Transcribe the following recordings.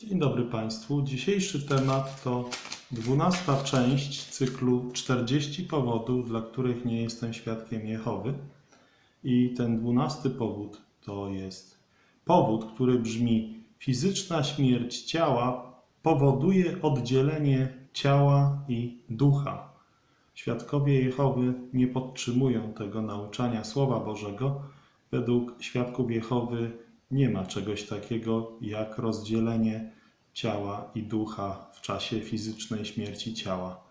Dzień dobry Państwu. Dzisiejszy temat to dwunasta część cyklu 40 powodów, dla których nie jestem świadkiem Jehowy. I ten dwunasty powód to jest powód, który brzmi: fizyczna śmierć ciała powoduje oddzielenie ciała i ducha. Świadkowie Jehowy nie podtrzymują tego nauczania Słowa Bożego. Według świadków Jehowy nie ma czegoś takiego jak rozdzielenie ciała i ducha w czasie fizycznej śmierci ciała.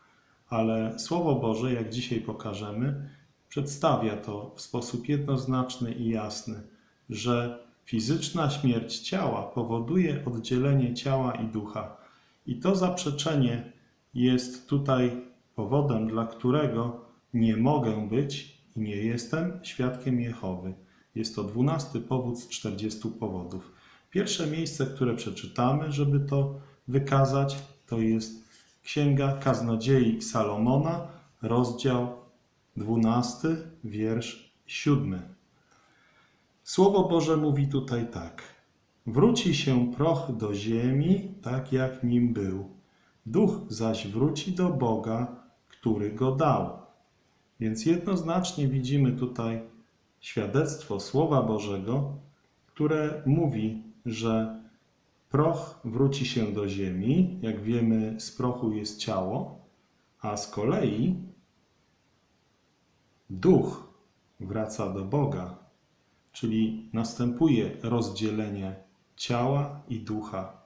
Ale Słowo Boże, jak dzisiaj pokażemy, przedstawia to w sposób jednoznaczny i jasny, że fizyczna śmierć ciała powoduje oddzielenie ciała i ducha. I to zaprzeczenie jest tutaj powodem, dla którego nie mogę być i nie jestem świadkiem Jehowy. Jest to dwunasty powód z 40 powodów. Pierwsze miejsce, które przeczytamy, żeby to wykazać, to jest Księga Kaznodziei Salomona, rozdział 12, wiersz 7. Słowo Boże mówi tutaj tak. Wróci się proch do ziemi, tak jak nim był. Duch zaś wróci do Boga, który go dał. Więc jednoznacznie widzimy tutaj świadectwo Słowa Bożego, które mówi, że proch wróci się do ziemi. Jak wiemy, z prochu jest ciało, a z kolei duch wraca do Boga, czyli następuje rozdzielenie ciała i ducha.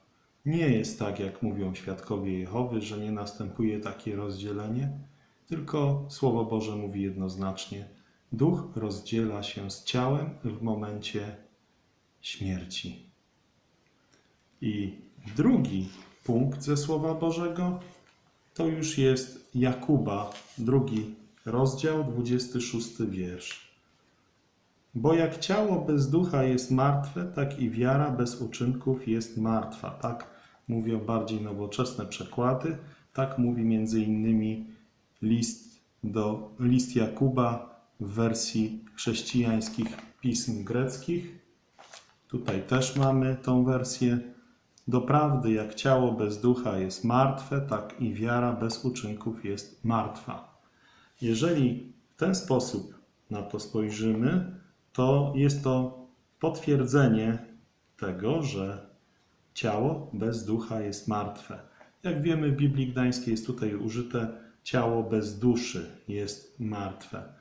Nie jest tak, jak mówią świadkowie Jehowy, że nie następuje takie rozdzielenie, tylko Słowo Boże mówi jednoznacznie: Duch rozdziela się z ciałem w momencie śmierci. I drugi punkt ze Słowa Bożego to już jest Jakuba, drugi rozdział, 26 wiersz. Bo jak ciało bez ducha jest martwe, tak i wiara bez uczynków jest martwa. Tak mówią bardziej nowoczesne przekłady. Tak mówi między innymi list, do, list Jakuba w wersji chrześcijańskich pism greckich. Tutaj też mamy tą wersję. Doprawdy, jak ciało bez ducha jest martwe, tak i wiara bez uczynków jest martwa. Jeżeli w ten sposób na to spojrzymy, to jest to potwierdzenie tego, że ciało bez ducha jest martwe. Jak wiemy, w Biblii Gdańskiej jest tutaj użyte ciało bez duszy jest martwe.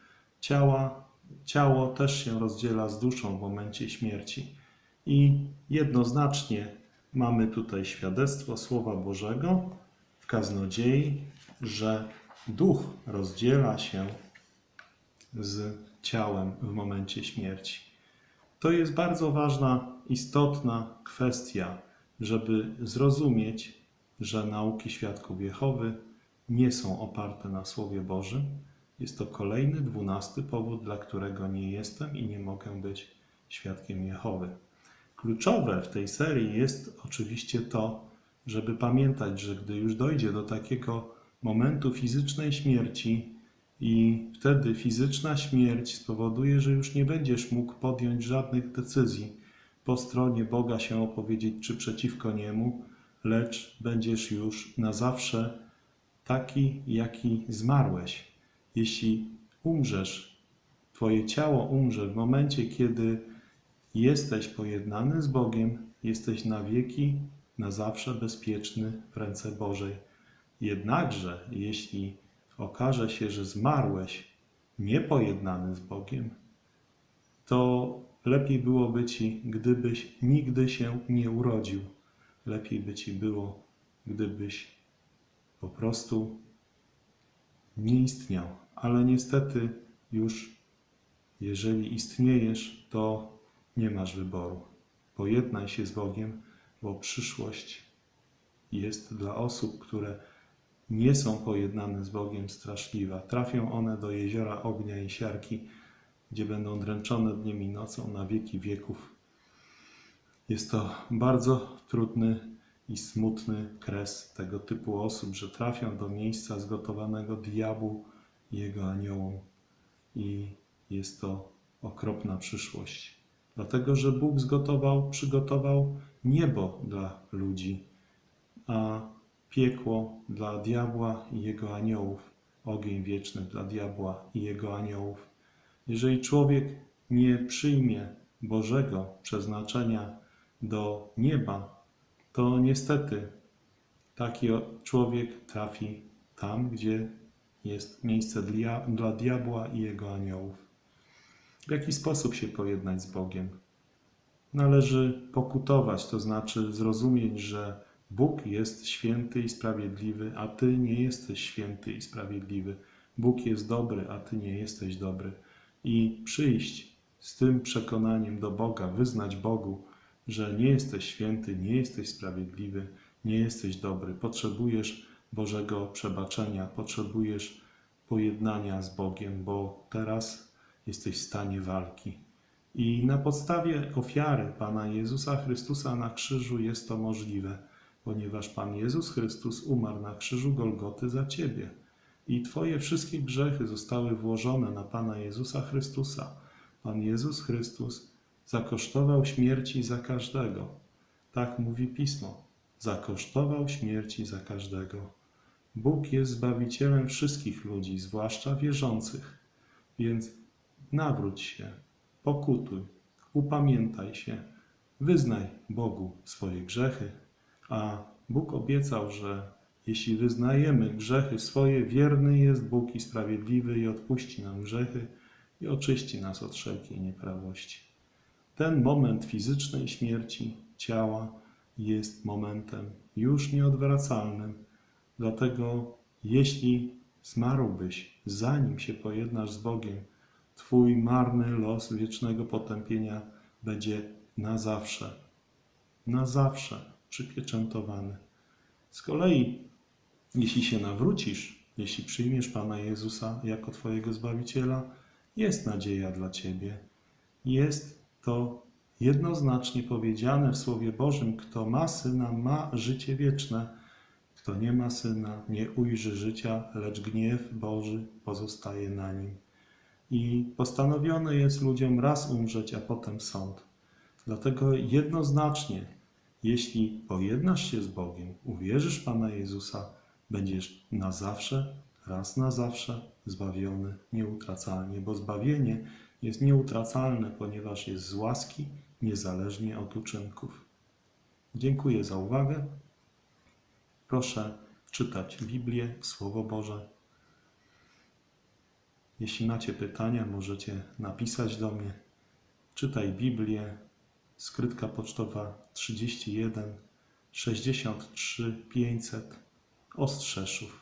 Ciała, ciało też się rozdziela z duszą w momencie śmierci. I jednoznacznie mamy tutaj świadectwo Słowa Bożego w kaznodziei, że duch rozdziela się z ciałem w momencie śmierci. To jest bardzo ważna, istotna kwestia, żeby zrozumieć, że nauki świadków Jehowy nie są oparte na Słowie Bożym. Jest to kolejny, dwunasty powód, dla którego nie jestem i nie mogę być świadkiem Jehowy. Kluczowe w tej serii jest oczywiście to, żeby pamiętać, że gdy już dojdzie do takiego momentu fizycznej śmierci, i wtedy fizyczna śmierć spowoduje, że już nie będziesz mógł podjąć żadnych decyzji po stronie Boga się opowiedzieć czy przeciwko Niemu, lecz będziesz już na zawsze taki, jaki zmarłeś. Jeśli umrzesz, Twoje ciało umrze w momencie, kiedy jesteś pojednany z Bogiem, jesteś na wieki, na zawsze bezpieczny w ręce Bożej. Jednakże, jeśli okaże się, że zmarłeś niepojednany z Bogiem, to lepiej byłoby ci, gdybyś nigdy się nie urodził. Lepiej by ci było, gdybyś po prostu nie istniał. Ale niestety już, jeżeli istniejesz, to nie masz wyboru. Pojednaj się z Bogiem, bo przyszłość jest dla osób, które nie są pojednane z Bogiem straszliwa. Trafią one do jeziora ognia i siarki, gdzie będą dręczone dniem i nocą na wieki wieków. Jest to bardzo trudny i smutny kres tego typu osób, że trafią do miejsca zgotowanego diabłu i jego aniołom. I jest to okropna przyszłość. Dlatego, że Bóg zgotował, przygotował niebo dla ludzi a piekło dla diabła i jego aniołów, ogień wieczny dla diabła i jego aniołów. Jeżeli człowiek nie przyjmie Bożego przeznaczenia do nieba, to niestety taki człowiek trafi tam, gdzie jest miejsce dla, dla diabła i jego aniołów. W jaki sposób się pojednać z Bogiem? Należy pokutować, to znaczy zrozumieć, że Bóg jest święty i sprawiedliwy, a ty nie jesteś święty i sprawiedliwy. Bóg jest dobry, a ty nie jesteś dobry. I przyjść z tym przekonaniem do Boga, wyznać Bogu, że nie jesteś święty, nie jesteś sprawiedliwy, nie jesteś dobry. Potrzebujesz Bożego przebaczenia, potrzebujesz pojednania z Bogiem, bo teraz jesteś w stanie walki. I na podstawie ofiary Pana Jezusa Chrystusa na krzyżu jest to możliwe, ponieważ Pan Jezus Chrystus umarł na krzyżu Golgoty za Ciebie. I Twoje wszystkie grzechy zostały włożone na Pana Jezusa Chrystusa. Pan Jezus Chrystus zakosztował śmierci za każdego. Tak mówi Pismo. Zakosztował śmierci za każdego. Bóg jest Zbawicielem wszystkich ludzi, zwłaszcza wierzących. Więc nawróć się, pokutuj, upamiętaj się, wyznaj Bogu swoje grzechy, a Bóg obiecał, że jeśli wyznajemy grzechy swoje, wierny jest Bóg i sprawiedliwy i odpuści nam grzechy i oczyści nas od wszelkiej nieprawości. Ten moment fizycznej śmierci ciała jest momentem już nieodwracalnym, dlatego jeśli zmarłbyś, zanim się pojednasz z Bogiem, Twój marny los wiecznego potępienia będzie na zawsze, na zawsze przypieczętowany. Z kolei, jeśli się nawrócisz, jeśli przyjmiesz Pana Jezusa jako Twojego Zbawiciela, jest nadzieja dla Ciebie. Jest to jednoznacznie powiedziane w Słowie Bożym: Kto ma syna, ma życie wieczne. Kto nie ma syna, nie ujrzy życia, lecz gniew Boży pozostaje na nim. I postanowione jest ludziom raz umrzeć, a potem sąd. Dlatego jednoznacznie, jeśli pojednasz się z Bogiem, uwierzysz Pana Jezusa, będziesz na zawsze, raz na zawsze zbawiony nieutracalnie, bo zbawienie jest nieutracalne, ponieważ jest z łaski, niezależnie od uczynków. Dziękuję za uwagę. Proszę czytać Biblię, Słowo Boże. Jeśli macie pytania, możecie napisać do mnie. Czytaj Biblię, skrytka pocztowa 31 63 500 Ostrzeszów.